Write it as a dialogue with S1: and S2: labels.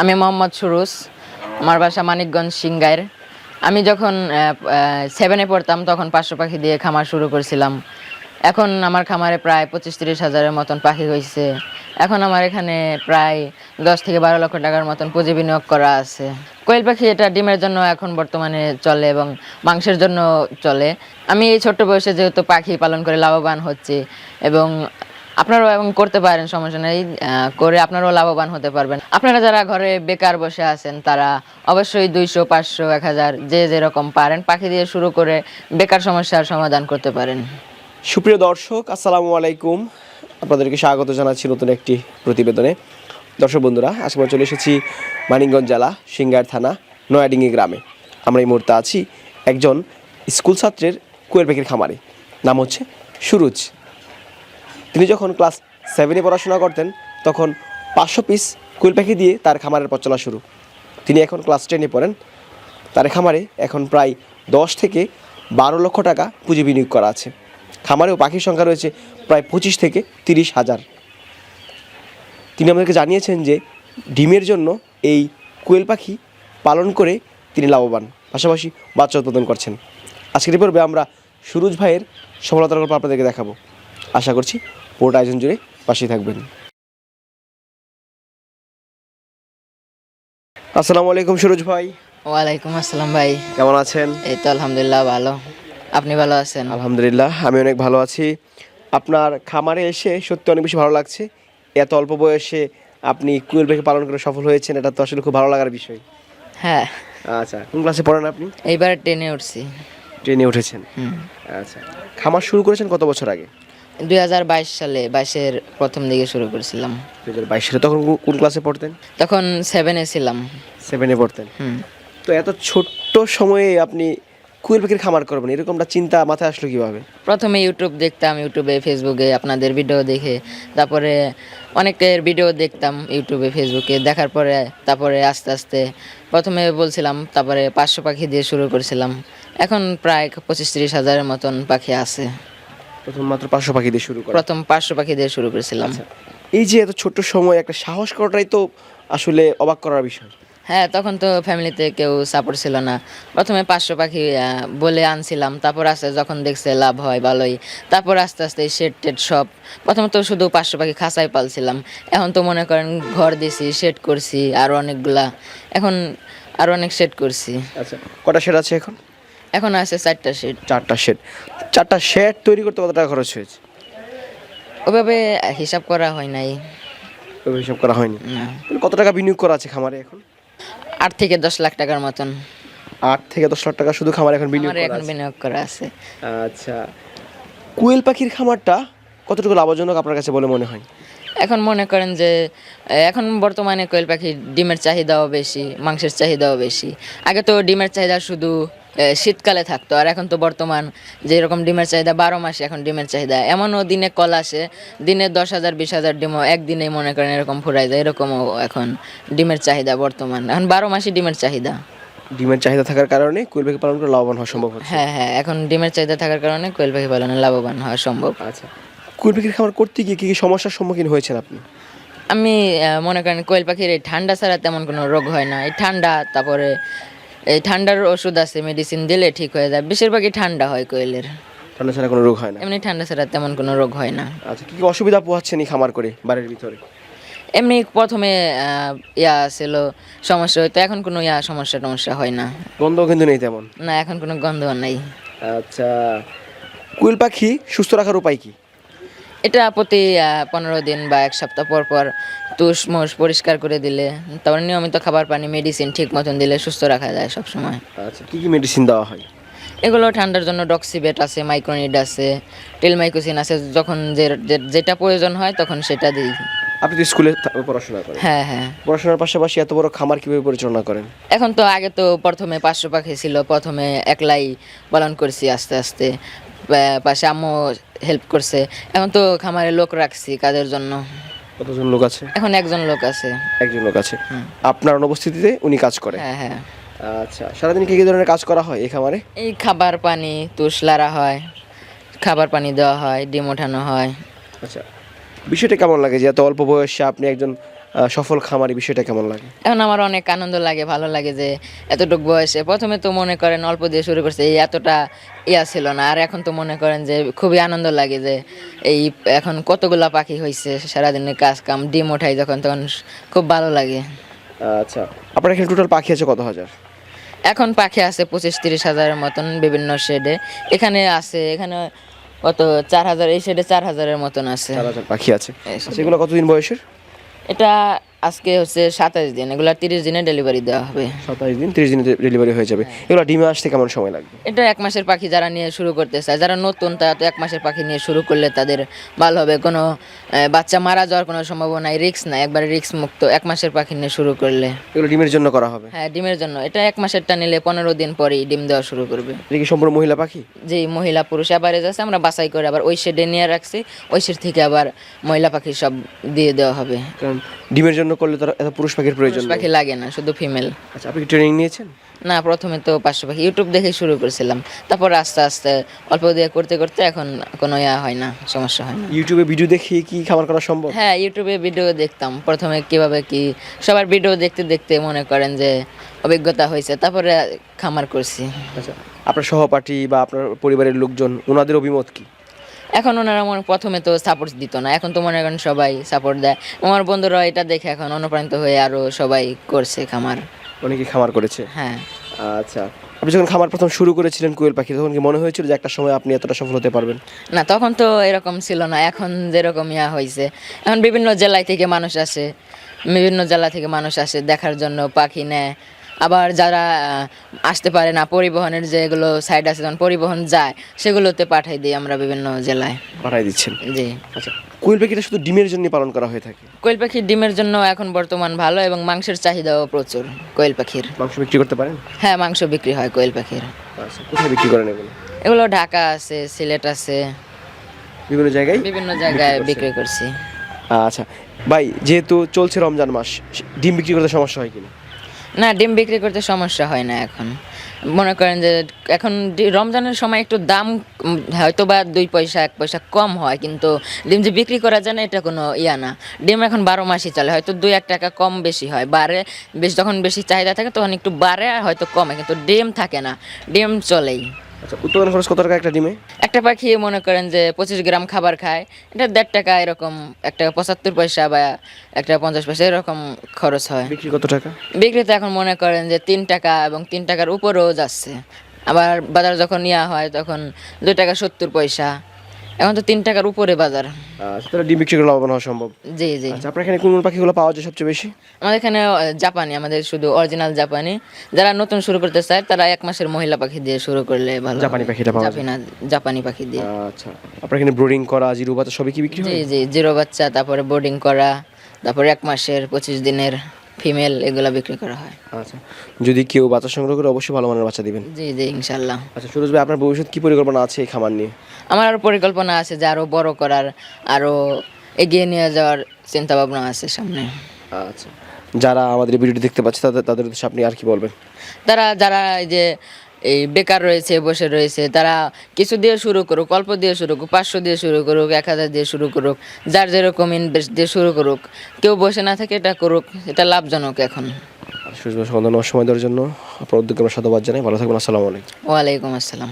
S1: আমি মোহাম্মদ সুরুজ আমার বাসা মানিকগঞ্জ সিংগাইর আমি যখন সেভেনে পড়তাম, তখন পাঁচশো পাখি দিয়ে খামার শুরু করেছিলাম। এখন আমার খামারে প্রায় পঁচিশ তিরিশ হাজারের মতন পাখি হয়েছে এখন আমার এখানে প্রায় দশ থেকে বারো লক্ষ টাকার মতন পুঁজি বিনিয়োগ করা আছে। কোয়েল পাখি এটা ডিমের জন্য এখন বর্তমানে চলে এবং মাংসের জন্য চলে। আমি এই ছোট্ট বয়সে যেহেতু পাখি পালন করে লাভবান হচ্ছি এবং আপনারাও এবং করতে পারেন, সমস্যা নেই। করে আপনারাও লাভবান হতে পারবেন। আপনারা যারা ঘরে বেকার বসে আছেন, তারা অবশ্যই দুইশো, পাঁচশো, এক হাজার, যে যেরকম পারেন, পাখি দিয়ে শুরু করে বেকার সমস্যার সমাধান করতে পারেন।
S2: সুপ্রিয় দর্শক, আসসালামু আলাইকুম। আপনাদেরকে স্বাগত জানাচ্ছি নতুন একটি প্রতিবেদনে। দর্শক বন্ধুরা, আজকে চলে এসেছি মানিকগঞ্জ জেলা সিঙ্গার থানা, নয়াডিঙ্গি গ্রামে। আমরা এই মুহূর্তে আছি একজন স্কুল ছাত্রের কুয়ের পাখির খামারে। নাম হচ্ছে সুরুজ। তিনি যখন ক্লাস সেভেনে পড়াশোনা করতেন, তখন পাঁচশো পিস কুয়েল পাখি দিয়ে তার খামারের পথ চলা শুরু। তিনি এখন ক্লাস টেনে পড়েন। তার খামারে এখন প্রায় দশ থেকে বারো লক্ষ টাকা পুঁজি বিনিয়োগ করা আছে। খামারেও পাখির সংখ্যা রয়েছে প্রায় পঁচিশ থেকে তিরিশ হাজার। তিনি আমাদেরকে জানিয়েছেন যে ডিমের জন্য এই কোয়েল পাখি পালন করে তিনি লাভবান। পাশাপাশি বাচ্চা উৎপাদন করছেন। আজকের পর্বে আমরা সুরুজ ভাইয়ের সফলতার গল্প আপনাদেরকে দেখাবো। আশা করছি পুরোটা আয়োজন জুড়ে পাশেই থাকবেন। আসসালামু আলাইকুম সুরজ ভাই।
S1: ওয়ালাইকুম আসসালাম ভাই।
S2: কেমন আছেন?
S1: এই তো আলহামদুলিল্লাহ ভালো। আপনি ভালো আছেন?
S2: আলহামদুলিল্লাহ আমি অনেক ভালো আছি। আপনার খামারে এসে সত্যি অনেক বেশি ভালো লাগছে। এত অল্প বয়সে আপনি কুয়েল পাখি পালন করে সফল হয়েছেন এটা তো আসলে খুব ভালো লাগার বিষয়।
S1: হ্যাঁ।
S2: আচ্ছা কোন ক্লাসে পড়েন আপনি?
S1: এইবার টেনে উঠছি।
S2: ট্রেনে উঠেছেন। আচ্ছা খামার শুরু করেছেন কত বছর আগে?
S1: দুই হাজার বাইশ সালে বাইশের প্রথম দিকে শুরু করেছিলাম।
S2: দু হাজার বাইশ সালে তখন কোন- ক্লাসে পড়তেন?
S1: তখন সেভেনে ছিলাম।
S2: সেভেনে পড়তেন।
S1: হুম।
S2: তো এত ছোট্ট সময়ে আপনি কুয়েল পাখির খামার করবেন এরকমটা চিন্তা মাথায় আসলো কীভাবে?
S1: প্রথমে ইউটিউব দেখতাম ইউটিউবে ফেসবুকে আপনাদের ভিডিও দেখে তারপরে অনেকের ভিডিও দেখতাম ইউটিউবে ফেসবুকে দেখার পরে তারপরে আস্তে আস্তে প্রথমে বলছিলাম তারপরে পাঁচশো পাখি দিয়ে শুরু করেছিলাম। এখন প্রায় পঁচিশ তিরিশ হাজারের মতন পাখি আছে।
S2: প্রথম মাত্র পাঁচশো পাখি দিয়ে শুরু করা।
S1: প্রথম পাঁচশো পাখি দিয়ে শুরু করেছিলাম।
S2: এই যে এত ছোট্ট সময় একটা সাহস করাটাই তো আসলে অবাক করার বিষয়।
S1: হ্যাঁ তখন তো ফ্যামিলিতে কেউ সাপোর্ট ছিল না। প্রথমে পাঁচশো পাখি বলে আনছিলাম। তারপর আস্তে যখন দেখছে লাভ হয় ভালোই। তারপর আস্তে আস্তে শেড টেড সব প্রথমে তো শুধু পাঁচশো পাখি খাঁচাই পালছিলাম। এখন তো মনে করেন ঘর দিছি শেড করছি আরও অনেকগুলা। এখন আরও অনেক শেড করছি।
S2: আচ্ছা কটা শেড আছে এখন?
S1: এখন আছে চারটা শেড
S2: চারটা শেড চারটা শেড তৈরি করতে কত টাকা খরচ হয়েছে?
S1: ওভাবে হিসাব করা হয় নাই।
S2: ওইভাবে হিসাব করা হয়নি। কত টাকা বিনিয়োগ করা আছে খামারে এখন?
S1: আট থেকে দশ লাখ টাকার মতন।
S2: আট থেকে দশ লাখ টাকা শুধু খামারে এখন বিনিয়োগ
S1: এখন
S2: আছে।
S1: বিনিয়োগ করা আছে।
S2: আচ্ছা। কুয়েল পাখির খামারটা কতটুকু লাভজনক আপনার কাছে বলে মনে হয়?
S1: এখন মনে করেন যে এখন বর্তমানে কোয়েল পাখির ডিমের চাহিদাও বেশি মাংসের চাহিদাও বেশি। আগে তো ডিমের চাহিদা শুধু শীতকালে থাকতো। আর এখন তো বর্তমান যেরকম ডিমের চাহিদা বারো মাসে এখন ডিমের চাহিদা। এমনও দিনে কল আসে দিনে দশ হাজার বিশ হাজার ডিমও একদিনে মনে করেন এরকম ফুরাই যায়। এরকমও এখন ডিমের চাহিদা বর্তমান। এখন বারো মাসে ডিমের চাহিদা।
S2: ডিমের চাহিদা থাকার কারণে কুয়েল পাখি পালন করে লাভবান হওয়া সম্ভব হচ্ছে?
S1: হ্যাঁ হ্যাঁ এখন ডিমের চাহিদা থাকার কারণে কোয়েল পাখি পালনে লাভবান হওয়া সম্ভব।
S2: আচ্ছা। কুয়েল পাখির খামার করতে গিয়ে কী কী সমস্যার সম্মুখীন হয়েছেন আপনি?
S1: আমি মনে করেন কোয়েল পাখির এই ঠান্ডা ছাড়া তেমন কোনো রোগ হয় না। এই ঠান্ডা তারপরে এই ঠান্ডার ওষুধ আছে মেডিসিন দিলে ঠিক হয়ে যায়। বেশিরভাগই ঠান্ডা হয় কোয়েলের।
S2: ঠান্ডা ছাড়া কোনো রোগ হয় না?
S1: এমনি ঠান্ডা ছাড়া তেমন কোনো রোগ হয় না।
S2: আচ্ছা কি কী অসুবিধা পোহাচ্ছেন এই খামার করে বাড়ির ভিতরে?
S1: এমনি প্রথমে ইয়া ছিল সমস্যা হইতো এখন কোনো ইয়া সমস্যা টমস্যা হয় না।
S2: গন্ধ কিন্তু নেই তেমন?
S1: না এখন কোনো গন্ধ নাই।
S2: আচ্ছা কুয়েল পাখি সুস্থ রাখার উপায় কি?
S1: এটা প্রতি পনেরো দিন বা এক সপ্তাহ পর পর তুষ মুষ পরিষ্কার করে দিলে তারপর নিয়মিত খাবার পানি মেডিসিন ঠিক মতন দিলে সুস্থ রাখা যায় সব সময়
S2: আচ্ছা কী কী মেডিসিন দেওয়া হয়?
S1: এগুলো ঠান্ডার জন্য ডক্সিবেট আছে মাইক্রোনিড আছে টেলমাইকোসিন আছে যখন যে যে- যেটা প্রয়োজন হয় তখন সেটা দিই।
S2: আপনি তো স্কুলে থা- পড়াশোনা করেন।
S1: হ্যাঁ হ্যাঁ।
S2: পড়াশোনার পাশাপাশি এত বড় খামার কীভাবে পরিচালনা করেন?
S1: এখন তো আগে তো প্রথমে পাঁচশো পাখি ছিল প্রথমে একলাই পালন করছি আস্তে আস্তে। পা- পাশে আম্মু হেল্প করছে। এখন তো খামারে লোক রাখছি কাজের জন্য?
S2: কতজন লোক আছে?
S1: এখন একজন লোক আছে।
S2: একজন লোক আছে। আপনার অনুপস্থিতিতে উনি কাজ করে?
S1: হ্যাঁ হ্যাঁ।
S2: আচ্ছা সারাদিন কি কি ধরনের কাজ করা হয় এই খামারে?
S1: এই খাবার পানি তুষ লারা হয় খাবার পানি দেওয়া হয় ডিম ওঠানো হয়।
S2: আচ্ছা বিষয়টা কেমন লাগে যে এত অল্প বয়সে আপনি একজন সফল খামারি বিষয়টা কেমন লাগে?
S1: এখন আমার অনেক আনন্দ লাগে ভালো লাগে যে এতটুকু বয়সে। প্রথমে তো মনে করেন অল্প দিয়ে শুরু করছে এই এতটা ইয়া ছিল না। আর এখন তো মনে করেন যে খুবই আনন্দ লাগে যে এই এখন কতগুলা পাখি হয়েছে সারাদিনের কাজ কাম ডিম ওঠাই যখন তখন খুব ভালো লাগে।
S2: আচ্ছা আপনার এখানে টোটাল পাখি আছে কত হাজার?
S1: এখন পাখি আছে পঁচিশ তিরিশ হাজারের মতন বিভিন্ন শেডে এখানে আছে এখানে কত চার হাজার এই শেডে চার হাজারের মতন আছে।
S2: পাখি আছে।
S1: এই
S2: আচ্ছা কতদিন বয়সের?
S1: এটা আজকে হচ্ছে সাতাশ দিন এগুলা তিরিশ দিনে ডেলিভারি দেওয়া হবে।
S2: সাতাশ দিন তিরিশ দিনে ডেলিভারি হয়ে যাবে। এগুলো ডিমে আসতে কেমন সময় লাগবে?
S1: এটা এক মাসের পাখি যারা নিয়ে শুরু করতে চায় যারা নতুন তারা তো এক মাসের পাখি নিয়ে শুরু করলে তাদের ভালো হবে। কোনো বাচ্চা মারা যাওয়ার কোনো সম্ভাবনা রিস্ক নাই একবারে রিস্ক মুক্ত এক মাসের পাখি নিয়ে শুরু করলে।
S2: এগুলো ডিমের জন্য করা হবে?
S1: হ্যাঁ ডিমের জন্য। এটা এক মাসেরটা নিলে পনেরো দিন পরেই ডিম দেওয়া শুরু করবে।
S2: এটা কি সম্পূর্ণ মহিলা পাখি?
S1: যেই মহিলা পুরুষ অ্যাভারেজ আছে আমরা বাছাই করে আবার ওই শেডে নিয়ে রাখছি ওই শেড থেকে আবার মহিলা পাখি সব দিয়ে দেওয়া হবে।
S2: কারণ ডিমের জন্য করলে তো আর এত পুরুষ পাখির প্রয়োজন
S1: পুরুষ
S2: নেই।
S1: পাখি লাগে না শুধু ফিমেল
S2: আচ্ছা আপনি কি ট্রেনিং নিয়েছেন?
S1: না প্রথমে তো পাঁচশো পাখি। ইউটিউব দেখে শুরু করেছিলাম। তারপর আস্তে আস্তে অল্প দিয়ে করতে করতে এখন কোনো ইয়া হয় না সমস্যা হয় না।
S2: ইউটিউবে ভিডিও দেখে কি খামার করা সম্ভব?
S1: হ্যাঁ ইউটিউবে ভিডিও দেখতাম। প্রথমে কীভাবে কি সবার ভিডিও দেখতে দেখতে মনে করেন যে অভিজ্ঞতা হয়েছে। তারপরে খামার করছি।
S2: আচ্ছা আপনার সহপাঠী বা আপনার পরিবারের লোকজন ওনাদের অভিমত কি?
S1: এখন ওনারা মনে প্রথমে তো সাপোর্ট দিত না এখন তো মনে করেন সবাই সাপোর্ট দেয়। আমার বন্ধুরা এটা দেখে এখন অনুপ্রাণিত হয়ে আরও সবাই করছে খামার।
S2: অনেকে খামার করেছে?
S1: হ্যাঁ।
S2: আচ্ছা আপনি যখন খামার প্রথম শুরু করেছিলেন কোয়েল পাখি তখন কি মনে হয়েছিল যে একটা সময় আপনি এতটা সফল হতে পারবেন?
S1: না তখন তো এরকম ছিল না এখন যেরকম ইয়া হয়েছে এখন বিভিন্ন জেলায় থেকে মানুষ আসে বিভিন্ন জেলা থেকে মানুষ আসে দেখার জন্য পাখি নেয়। আবার যারা আসতে পারে না পরিবহনের যেগুলো সাইড আছে যখন পরিবহন যায় সেগুলোতে পাঠাই দিই আমরা বিভিন্ন জেলায়।
S2: পাঠাই দিচ্ছেন?
S1: জি।
S2: আচ্ছা কোয়েল পাখিটা শুধু ডিমের জন্য পালন করা হয়ে থাকে?
S1: কোয়েল পাখির ডিমের জন্য এখন বর্তমান ভালো এবং মাংসের চাহিদাও প্রচুর কোয়েল পাখির।
S2: মাংস বিক্রি করতে পারেন?
S1: হ্যাঁ মাংস বিক্রি হয় কোয়েল পাখির।
S2: আচ্ছা কোথায় বিক্রি করেন এগুলো?
S1: এগুলো ঢাকা আছে সিলেট আছে।
S2: বিভিন্ন জায়গায়?
S1: বিভিন্ন জায়গায় বিক্রি করছি।
S2: আচ্ছা ভাই যেহেতু চলছে রমজান মাস ডিম বিক্রি করতে সমস্যা হয় কিনা?
S1: না, ডিম বিক্রি করতে সমস্যা হয় না এখন। মনে করেন যে, এখন রমজানের সময় একটু দাম হয়তো বা দুই পয়সা, এক পয়সা কম হয়, কিন্তু ডিম যে বিক্রি করা যায় না এটা কোনো ইয়া না। ডিম এখন বারো মাসই চলে, হয়তো দুই এক টাকা কম বেশি হয়। বাড়ে বেশ, যখন বেশি চাহিদা থাকে, তখন একটু বাড়ে আর হয়তো কমে, কিন্তু ডিম থাকে না। ডিম চলেই।
S2: আচ্ছা উৎপাদন খরচ কত টাকা একটা ডিমে?
S1: একটা পাখি মনে করেন যে পঁচিশ গ্রাম খাবার খায় এটা দেড় টাকা এরকম একটা পঁচাত্তর পয়সা বা একটা পঞ্চাশ পয়সা এরকম খরচ হয়।
S2: বিক্রি কত টাকা?
S1: বিক্রিতে এখন মনে করেন যে তিন টাকা এবং তিন টাকার উপরেও যাচ্ছে। আবার বাজার যখন নেওয়া হয় তখন দুই টাকা সত্তর পয়সা। এখন তো তিন টাকার উপরে বাজার।
S2: ডিম বিক্রি করে লাভবান হওয়া সম্ভব
S1: জি জি।
S2: আচ্ছা আপনার এখানে কোন কোন পাখিগুলো পাওয়া যায় সবচেয়ে বেশি?
S1: আমাদের এখানে জাপানি আমাদের শুধু অরিজিনাল জাপানি। যারা নতুন শুরু করতে চায় তারা এক মাসের মহিলা পাখি দিয়ে শুরু করলে ভালো
S2: জাপানি পাখিটা পাওয়া যায়।
S1: জাপানি জাপানি পাখি দিয়ে।
S2: আচ্ছা আপনার এখানে ব্রোডিং করা জিরো বাচ্চা সবই কি বিক্রি
S1: জি জি জিরো বাচ্চা তারপরে বোর্ডিং করা তারপরে এক মাসের পঁচিশ দিনের ফিমেল এগুলো বিক্রি করা হয়।
S2: আচ্ছা। যদি কেউ বাচ্চা সংগ্রহ করে অবশ্যই ভালো মানের বাচ্চা দিবেন।
S1: জি জি ইনশাল্লাহ
S2: আচ্ছা সুরজ ভাই আপনার ভবিষ্যৎ কি পরিকল্পনা আছে এই খামার নিয়ে?
S1: আমার আরও পরিকল্পনা আছে যে আরও বড় করার আরও এগিয়ে নিয়ে যাওয়ার চিন্তা ভাবনা আছে সামনে।
S2: আচ্ছা। যারা আমাদের ভিডিওটি দেখতে পাচ্ছে তাদের তাদের উদ্দেশ্যে আপনি আর কি বলবেন?
S1: তারা যারা এই যে এই বেকার রয়েছে বসে রয়েছে তারা কিছু দিয়ে শুরু করুক অল্প দিয়ে শুরু করুক পাঁচশো দিয়ে শুরু করুক এক হাজার দিয়ে শুরু করুক যার যেরকম ইনভেস্ট দিয়ে শুরু করুক কেউ বসে না থাকে এটা করুক এটা লাভজনক এখন।
S2: সুযোগ ভাই সন্ধান সময় দেওয়ার জন্য আপনার উদ্যোগকে আমরা সাধুবাদ জানাই। ভালো থাকবেন আসসালামু আলাইকুম।
S1: ওয়ালাইকুম আসসালাম।